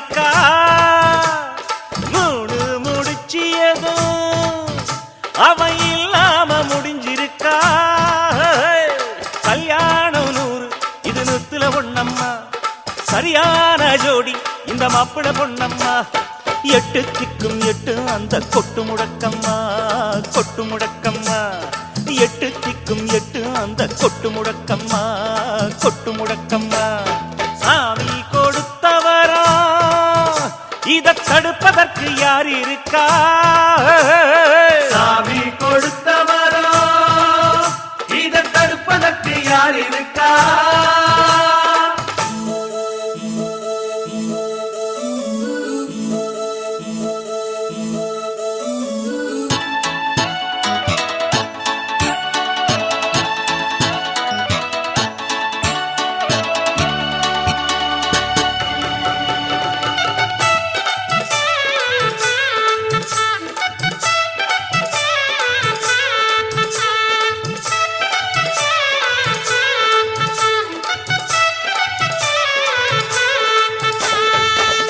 இருக்கா மூணு முடிச்சியதும் அவன் இல்லாம முடிஞ்சிருக்கா? கல்யாணம் நூறு இது நூத்துல ஒண்ணம்மா. சரியான ஜோடி இந்த மாப்பிள பொண்ணம்மா. எட்டு திக்கும் எட்டு அந்த கொட்டு முடக்கம்மா கொட்டு முடக்கம்மா. எட்டு திக்கும் எட்டு அந்த கொட்டு முடக்கம்மா கொட்டு முடக்கம்மா. சாமி இதை தடுப்பதற்கு யார் இருக்கா?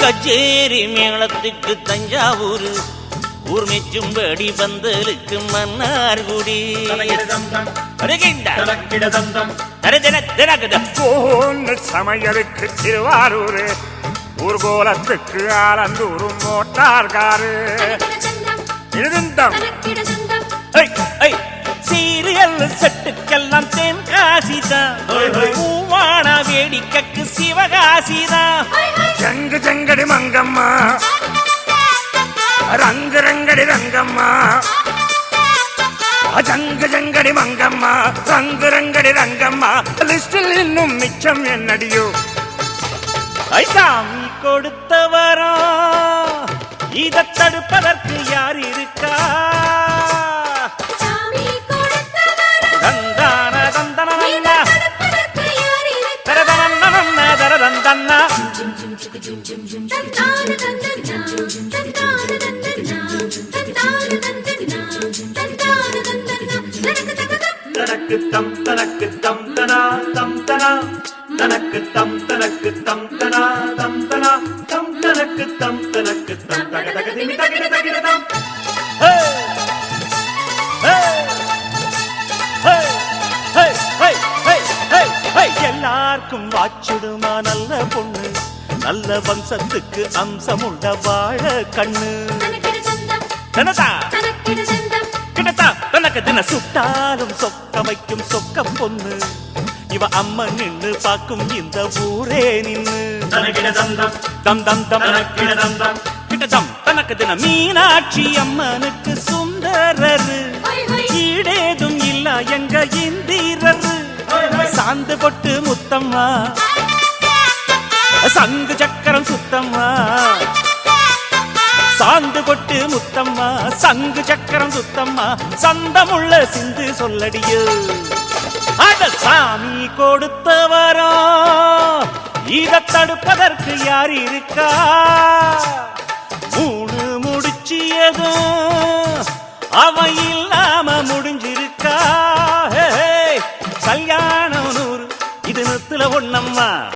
கச்சேரி மேளத்துக்கு தஞ்சாவூர் ஊர் மெச்சும்படி பந்தலுக்கு மன்னார்குடி சமையலுக்கு திருவாரூர் ஊர்கோலத்துக்கு ஆலந்தூரும் மோட்டார்காரு. இருந்தம் சீரியல் செட்டுக்கெல்லாம் தென்காசிதான். பூவான வேடிக்கைக்கு சிவகாசிதான். ஜங்கு ஜங்கடி மங்கம்மா. ரங்கு ரங்கடி ரங்கம்மா. ஜங்கு ஜங்கடி மங்கம்மா ரங்கு ரங்கடி ரங்கம்மா. லிஸ்டில் இன்னும் மிச்சம் என்னடியோ. ஐ சாமி கொடுத்தவரா? இத தடுப்பதற்கு தனக்கு தம் தனக்கு தம் தனா தம் தனா தனக்கு தம் தனக்கு தம் தனா தம் தனா தம் தனக்கு தம் தனக்கு தம் தக தக எல்லாருக்கும் வாச்சுடுமா நல்ல பொண்ணு நல்ல வம்சத்துக்கு அம்சமுள்ள வாழ கண்ணு. தனதா? கிட்டத்தா? தனக்கு தின சுட்டாலும் சொக்க வைக்கும் சொக்க பொண்ணு. இவ அம்மா நின்னு பாக்கும் இந்த ஊரே நின்னு. தம் தம் தம். கிட்டதம் தனக்கு தின மீனாட்சி அம்மனுக்கு சுந்தரரு. ஈடேதும் இல்ல எங்க இந்திரரு. சாந்து பொட்டு முத்தம்மா. சங்கு சக்கரம் சுத்தம்மா. சாந்து கொட்டு முத்தம்மா. சங்கு சக்கரம் சுத்தம்மா. சந்தமுள்ள சிந்து சொல்லடியோ. அட சாமி கொடுத்தவரா. இத தடுப்பதற்கு யார் இருக்கா? மூணு முடிச்சியதும் அவன் இல்லாம முடிஞ்சிருக்கா? கல்யாணம் நூறு இது நுத்துல ஒண்ணம்மா.